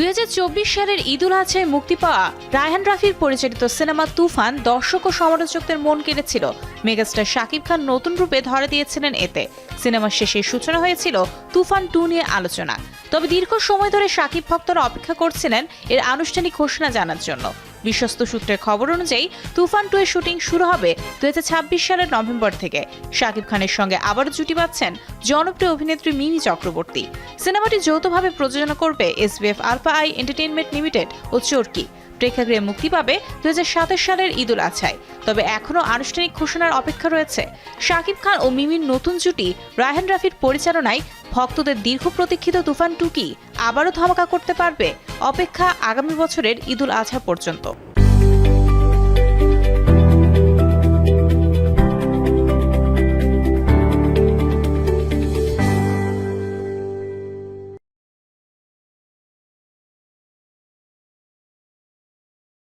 দু হাজার চব্বিশ সালের ঈদুল আজহায় মুক্তি পাওয়া রায়হান রাফির পরিচালিত সিনেমা তুফান দর্শক ও সমালোচকদের মন কেড়েছিল। মেগাস্টার শাকিব খান নতুন রূপে ধরে দিয়েছিলেন এতে। সিনেমার শেষে সূচনা হয়েছিল তুফান টু নিয়ে আলোচনা। তবে দীর্ঘ সময় ধরে শাকিব ভক্তরা অপেক্ষা করছিলেন এর আনুষ্ঠানিক ঘোষণা জানার জন্য। বিশ্বস্ত সূত্রের খবর অনুযায়ী তুফান টু এর শুটিং শুরু হবে দুই হাজার ছাব্বিশ সালের নভেম্বর থেকে। শাকিব খানের সঙ্গে আবারও জুটি পাচ্ছেন জনপ্রিয় অভিনেত্রী মিমি চক্রবর্তী। সিনেমাটি যৌথভাবে প্রযোজনা করবে SBF alpha I entertainment limited ও চরকি। প্রেক্ষাগৃহে মুক্তি পাবে দু হাজার সাতাশ সালের ঈদুল আছায় তবে এখনও আনুষ্ঠানিক ঘোষণার অপেক্ষা রয়েছে। শাকিব খান ও মিমির নতুন জুটি, রায়হান রাফির পরিচালনায় ভক্তদের দীর্ঘ প্রতীক্ষিত তুফান টুকি আবারও ধামাকা করতে পারবে। অপেক্ষা আগামী বছরের ঈদুল আজহা পর্যন্ত।